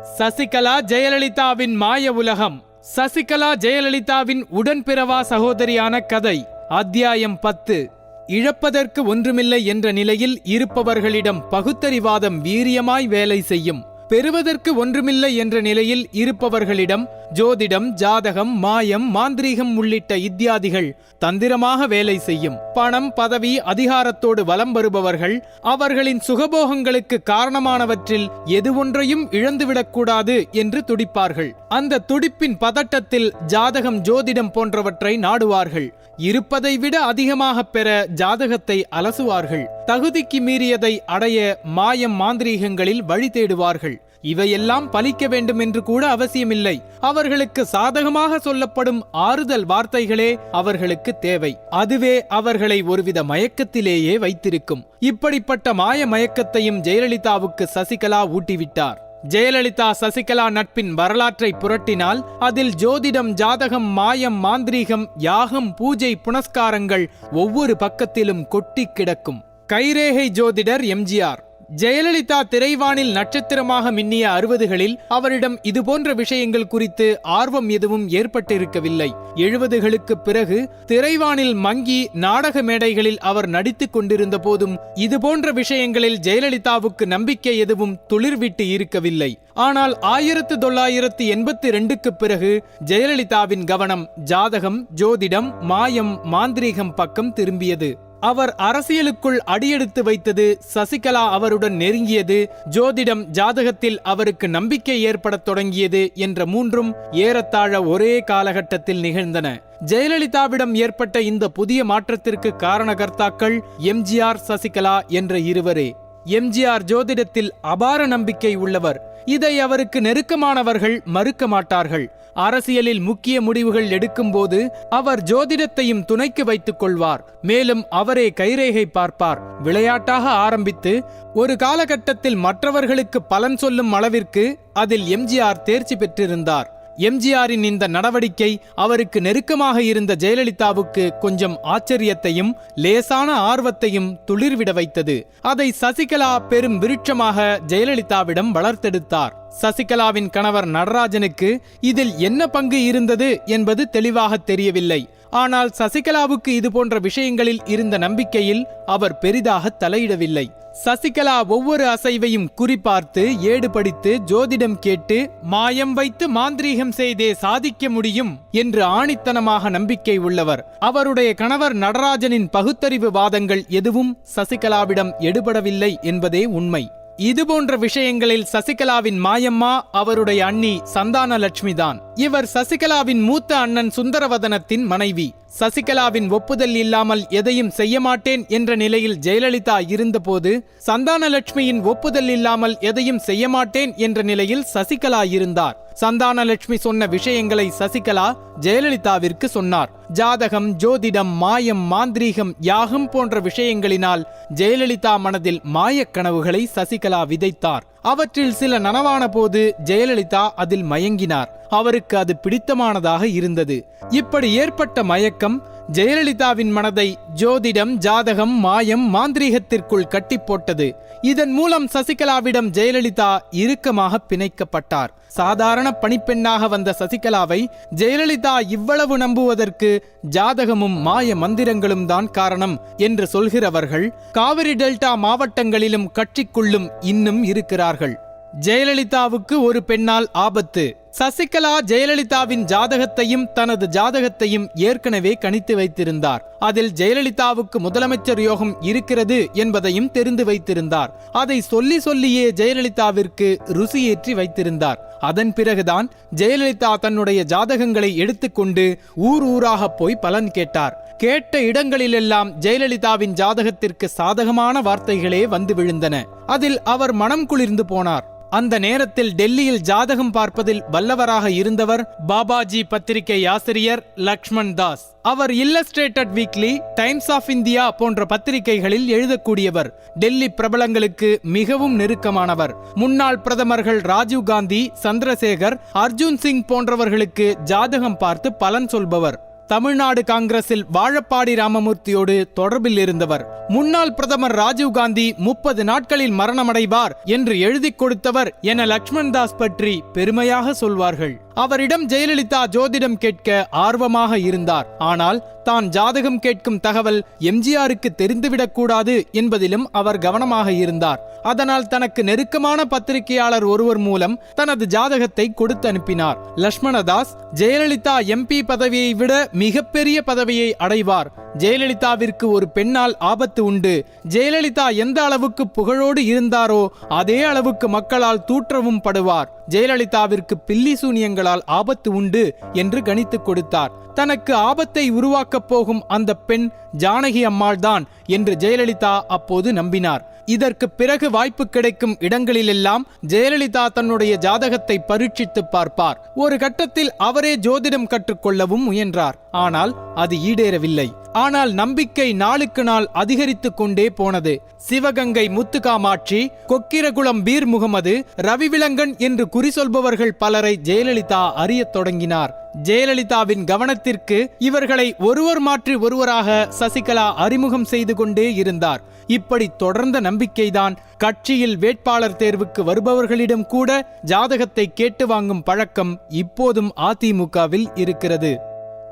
சசிகலா ஜெயலலிதாவின் மாய உலகம். சசிகலா ஜெயலலிதாவின் உடன்பிறவா சகோதரியான கதை அத்தியாயம் பத்து. இழப்பதற்கு ஒன்றுமில்லை என்ற நிலையில் இருப்பவர்களிடம் பகுத்தறிவாதம் வீரியமாய் வேலை செய்யும். பெறுவதற்கு ஒன்றுமில்லை என்ற நிலையில் இருப்பவர்களிடம் ஜோதிடம் ஜாதகம் மாயம் மாந்திரீகம் உள்ளிட்ட இத்தியாதிகள் தந்திரமாக வேலை செய்யும். பணம் பதவி அதிகாரத்தோடு வலம் வருபவர்கள் அவர்களின் சுகபோகங்களுக்கு காரணமானவற்றில் எது ஒன்றையும் இழந்துவிடக்கூடாது என்று துடிப்பார்கள். அந்த துடிப்பின் பதட்டத்தில் ஜாதகம் ஜோதிடம் போன்றவற்றை நாடுவார்கள். இருப்பதை விட அதிகமாக பெற ஜாதகத்தை அலசுவார்கள். தகுதிக்கு மீறியதை அடைய மாயம் மாந்திரீகங்களில் வழி தேடுவார்கள். இவையெல்லாம் பலிக்க வேண்டும் என்று கூட அவசியமில்லை. அவர்களுக்கு சாதகமாக சொல்லப்படும் ஆறுதல் வார்த்தைகளே அவர்களுக்கு தேவை. அதுவே அவர்களை ஒருவித மயக்கத்திலேயே வைத்திருக்கும். இப்படிப்பட்ட மாய மயக்கத்தையும் ஜெயலலிதாவுக்கு சசிகலா ஊட்டிவிட்டார். ஜெயலலிதா சசிகலா நட்பின் வரலாற்றை புரட்டினால் அதில் ஜோதிடம் ஜாதகம் மாயம் மாந்திரீகம் யாகம் பூஜை புனஸ்காரங்கள் ஒவ்வொரு பக்கத்திலும் கொட்டி கிடக்கும். கைரேகை ஜோதிடர் எம்ஜிஆர். ஜெயலலிதா திரைவானில் நட்சத்திரமாக மின்னிய அறுபதுகளில் அவரிடம் இதுபோன்ற விஷயங்கள் குறித்து ஆர்வம் எதுவும் ஏற்பட்டிருக்கவில்லை. எழுபதுகளுக்கு பிறகு திரைவானில் மங்கி நாடக மேடைகளில் அவர் நடித்துக் கொண்டிருந்த போதும் இதுபோன்ற விஷயங்களில் ஜெயலலிதாவுக்கு நம்பிக்கை எதுவும் துளிர்விட்டு இருக்கவில்லை. ஆனால் ஆயிரத்து தொள்ளாயிரத்து எண்பத்தி ரெண்டுக்கு பிறகு ஜெயலலிதாவின் கவனம் ஜாதகம் ஜோதிடம் மாயம் மாந்திரீகம் பக்கம் திரும்பியது. அவர் அரசியலுக்குள் அடியெடுத்து வைத்தது சசிகலா அவருடன் நெருங்கியது ஜோதிடம் ஜாதகத்தில் அவருக்கு நம்பிக்கை ஏற்படத் தொடங்கியது என்ற மூன்றும் ஏறத்தாழ ஒரே காலகட்டத்தில் நிகழ்ந்தன. ஜெயலலிதாவிடம் ஏற்பட்ட இந்த புதிய மாற்றத்திற்கு காரணகர்த்தாக்கள் எம்ஜிஆர் சசிகலா என்ற இருவரே. எம்ஜிஆர் ஜோதிடத்தில் அபார நம்பிக்கை உள்ளவர். இதை அவருக்கு நெருக்கமானவர்கள் மறுக்க மாட்டார்கள். அரசியலில் முக்கிய முடிவுகள் எடுக்கும்போது அவர் ஜோதிடத்தையும் துணைக்கு வைத்துக் கொள்வார். மேலும் அவரே கைரேகை பார்ப்பார். விளையாட்டாக ஆரம்பித்து ஒரு காலகட்டத்தில் மற்றவர்களுக்கு பலன் சொல்லும் அளவிற்கு அதில் எம்ஜிஆர் தேர்ச்சி பெற்றிருந்தார். எம்ஜிஆரின் இந்த நடவடிக்கை அவருக்கு நெருக்கமாக இருந்த ஜெயலலிதாவுக்கு கொஞ்சம் ஆச்சரியத்தையும் லேசான ஆர்வத்தையும் துளிர்விட வைத்தது. அதை சசிகலா பெரும் விருட்சமாக ஜெயலலிதாவிடம் வளர்த்தெடுத்தார். சசிகலாவின் கணவர் நடராஜனுக்கு இதில் என்ன பங்கு இருந்தது என்பது தெளிவாக தெரியவில்லை. ஆனால் சசிகலாவுக்கு இதுபோன்ற விஷயங்களில் இருந்த நம்பிக்கையில் அவர் பெரிதாக தலையிடவில்லை. சசிகலா ஒவ்வொரு அசைவையும் குறிப்பார்த்து ஏடு படித்து ஜோதிடம் கேட்டு மாயம் வைத்து மாந்திரீகம் செய்தே சாதிக்க முடியும் என்று ஆணித்தனமாக நம்பிக்கை உள்ளவர். அவருடைய கணவர் நடராஜனின் பகுத்தறிவு வாதங்கள் எதுவும் சசிகலாவிடம் எடுபடவில்லை என்பதே உண்மை. இதுபோன்ற விஷயங்களில் சசிகலாவின் மாயம்மா அவருடைய அண்ணி சந்தான தான் இவர் சசிகலாவின் மூத்த அண்ணன் சுந்தரவதனத்தின் மனைவி. சசிகலாவின் ஒப்புதல் இல்லாமல் எதையும் செய்ய மாட்டேன் என்ற நிலையில் ஜெயலலிதா இருந்தபோது சந்தானலட்சுமியின் ஒப்புதல் இல்லாமல் எதையும் செய்ய மாட்டேன் என்ற நிலையில் சசிகலா இருந்தார். சந்தானலட்சுமி சொன்ன விஷயங்களை சசிகலா ஜெயலலிதாவிற்கு சொன்னார். ஜாதகம் ஜோதிடம் மாயம் மாந்திரீகம் யாகம் போன்ற விஷயங்களினால் ஜெயலலிதா மனதில் மாயக் கனவுகளை சசிகலா விதைத்தார். அவற்றில் சில நனவான போது ஜெயலலிதா அதில் மயங்கினார். அவருக்கு அது பிடித்தமானதாக இருந்தது. இப்படி ஏற்பட்ட மயக்கம் ஜெயலலிதாவின் மனதை ஜோதிடம் ஜாதகம் மாயம் மாந்திரீகத்திற்குள் கட்டி போட்டது இதன் மூலம் சசிகலாவிடம் ஜெயலலிதா இறுக்கமாக பிணைக்கப்பட்டார். சாதாரண பணிப்பெண்ணாக வந்த சசிகலாவை ஜெயலலிதா இவ்வளவு நம்புவதற்கு ஜாதகமும் மாய மந்திரங்களும் தான் காரணம் என்று சொல்கிறவர்கள் காவிரி டெல்டா மாவட்டங்களிலும் கட்சிக்குள்ளும் இன்னும் இருக்கிறார் இருக்கிறார்கள் ஜெயலலிதாவுக்கு ஒரு பெண்ணால் ஆபத்து. சசிகலா ஜெயலலிதாவின் ஜாதகத்தையும் தனது ஜாதகத்தையும் ஏற்கனவே கணித்து வைத்திருந்தார். அதில் ஜெயலலிதாவுக்கு முதலமைச்சர் யோகம் இருக்கிறது என்பதையும் தெரிந்து வைத்திருந்தார். அதை சொல்லி சொல்லியே ஜெயலலிதாவிற்கு ருசியேற்றி வைத்திருந்தார். அதன் பிறகுதான் ஜெயலலிதா தன்னுடைய ஜாதகங்களை எடுத்துக்கொண்டு ஊர் ஊராக போய் பலன் கேட்டார். கேட்ட இடங்களிலெல்லாம் ஜெயலலிதாவின் ஜாதகத்திற்கு சாதகமான வார்த்தைகளே வந்து விழுந்தன. அதில் அவர் மனம் குளிர்ந்து போனார். அந்த நேரத்தில் டெல்லியில் ஜாதகம் பார்ப்பதில் வல்லவராக இருந்தவர் பாபாஜி பத்திரிகை ஆசிரியர் லக்ஷ்மண் தாஸ். அவர் Illustrated Weekly Times of India போன்ற பத்திரிகைகளில் எழுதக்கூடியவர். டெல்லி பிரபலங்களுக்கு மிகவும் நெருக்கமானவர். முன்னாள் பிரதமர்கள் ராஜீவ் காந்தி சந்திரசேகர் அர்ஜுன் சிங் போன்றவர்களுக்கு ஜாதகம் பார்த்து பலன் சொல்பவர். தமிழ்நாடு காங்கிரஸில் வாழப்பாடி ராமமூர்த்தியோடு தொடர்பில் இருந்தவர். முன்னாள் பிரதமர் ராஜீவ்காந்தி முப்பது நாட்களில் மரணமடைவார் என்று எழுதி கொடுத்தவர் என லக்ஷ்மண் தாஸ் பற்றி பெருமையாக சொல்வார்கள். அவரிடம் ஜெயலலிதா ஜோதிடம் கேட்க ஆர்வமாக இருந்தார். ஆனால் தான் ஜாதகம் கேட்கும் தகவல் எம்ஜிஆருக்கு தெரிந்துவிடக்கூடாது என்பதிலும் அவர் கவனமாக இருந்தார். அதனால் தனக்கு நெருக்கமான பத்திரிகையாளர் ஒருவர் மூலம் தனது ஜாதகத்தை கொடுத்து அனுப்பினார். லக்ஷ்மணதாஸ் ஜெயலலிதா எம்பி பதவியை விட மிகப்பெரிய பதவியை அடைவார். ஜெயலலிதாவிற்கு ஒரு பெண்ணால் ஆபத்து உண்டு. ஜெயலலிதா எந்த அளவுக்கு புகழோடு இருந்தாரோ அதே அளவுக்கு மக்களால் தூற்றவும் படுவார். ஜெயலலிதாவிற்கு பில்லி சூனியங்களால் ஆபத்து உண்டு என்று கணித்துக் கொடுத்தார். தனக்கு ஆபத்தை உருவாக்கப் போகும் அந்த பெண் ஜானகி அம்மாள்தான் என்று ஜெயலலிதா அப்போது நம்பினார். இதற்கு பிறகு வாய்ப்பு கிடைக்கும் இடங்களிலெல்லாம் ஜெயலலிதா தன்னுடைய ஜாதகத்தை பரீட்சித்து பார்ப்பார். ஒரு கட்டத்தில் அவரே ஜோதிடம் கற்றுக்கொள்ளவும் முயன்றார். ஆனால் அது ஈடேறவில்லை. ஆனால் நம்பிக்கை நாளுக்கு நாள் அதிகரித்துக் கொண்டே போனது. சிவகங்கை முத்துகாமாட்சி கொக்கிரகுளம் பீர் முகமது ரவிவிலங்கன் என்று குறி சொல்பவர்கள் பலரை ஜெயலலிதா அறியத் தொடங்கினார். ஜெயலலிதாவின் கவனத்திற்கு இவர்களை ஒருவர் மாற்றி ஒருவராக சசிகலா அறிமுகம் செய்து கொண்டே இருந்தார். இப்படி தொடர்ந்த நம்பிக்கைதான் கட்சியில் வேட்பாளர் தேர்வுக்கு வருபவர்களிடம் கூட ஜாதகத்தை கேட்டு வாங்கும் பழக்கம் இப்போதும் அதிமுகவில் இருக்கிறது.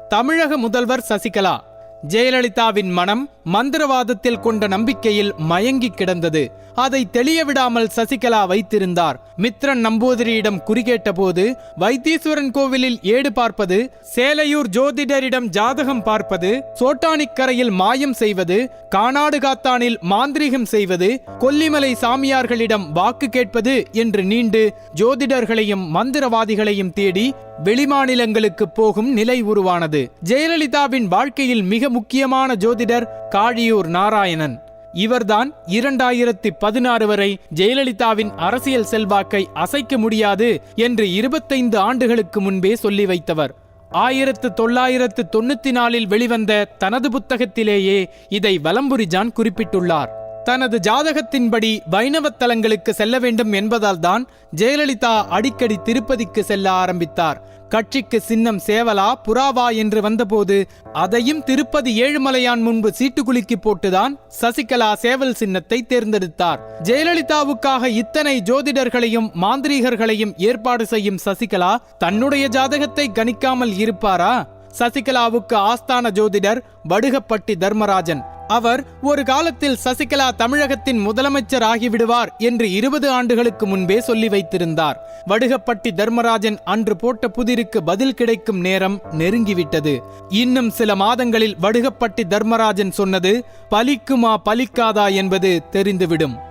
தமிழக முதல்வர் சசிகலா ஜெயலலிதாவின் மனம் மந்திரவாதத்தில் கொண்ட நம்பிக்கையில் மயங்கி கிடந்தது. அதை தெளிய விடாமல் சசிகலா வைத்திருந்தார். மித்ரன் நம்பூதிரியிடம் குறிகேட்டபோது வைத்தீஸ்வரன் கோவிலில் ஏடு பார்ப்பது சேலையூர் ஜோதிடரிடம் ஜாதகம் பார்ப்பது சோட்டானிக்கரையில் மாயம் செய்வது கானாடு காத்தானில் மாந்திரிகம் செய்வது கொல்லிமலை சாமியார்களிடம் வாக்கு கேட்பது என்று நீண்டு ஜோதிடர்களையும் மந்திரவாதிகளையும் தேடி வெளிமாநிலங்களுக்கு போகும் நிலை உருவானது. ஜெயலலிதாவின் வாழ்க்கையில் மிக முக்கியமான ஜோதிடர் காழியூர் நாராயணன். இவர்தான் இரண்டாயிரத்தி பதினாறு வரை ஜெயலலிதாவின் அரசியல் செல்வாக்கை அசைக்க முடியாது என்று இருபத்தைந்து ஆண்டுகளுக்கு முன்பே சொல்லி வைத்தவர். ஆயிரத்து தொள்ளாயிரத்து தொண்ணூத்தி நாலில் வெளிவந்த தனது புத்தகத்திலேயே இதை வலம்புரிஜான் குறிப்பிட்டுள்ளார். தனது ஜாதகத்தின்படி வைணவத்தலங்களுக்கு செல்ல வேண்டும் என்பதால்தான் ஜெயலலிதா அடிக்கடி திருப்பதிக்கு செல்ல ஆரம்பித்தார். கட்சிக்கு சின்னம் சேவலா புறாவா என்று வந்தபோது அதையும் திருப்பதி ஏழுமலையான் முன்பு சீட்டுக்குலுக்கி போட்டுதான் சசிகலா சேவல் சின்னத்தை தேர்ந்தெடுத்தார். ஜெயலலிதாவுக்காக இத்தனை ஜோதிடர்களையும் மாந்திரீகர்களையும் ஏற்பாடு செய்யும் சசிகலா தன்னுடைய ஜாதகத்தை கணிக்காமல் இருப்பாரா? சசிகலாவுக்கு ஆஸ்தான ஜோதிடர் வடுகப்பட்டி தர்மராஜன். அவர் ஒரு காலத்தில் சசிகலா தமிழகத்தின் முதலமைச்சர் ஆகிவிடுவார் என்று இருபது ஆண்டுகளுக்கு முன்பே சொல்லி வைத்திருந்தார். வடுகப்பட்டி தர்மராஜன் அன்று போட்ட புதிருக்கு பதில் கிடைக்கும் நேரம் நெருங்கிவிட்டது. இன்னும் சில மாதங்களில் வடுகப்பட்டி தர்மராஜன் சொன்னது பலிக்குமா பலிக்காதா என்பது தெரிந்துவிடும்.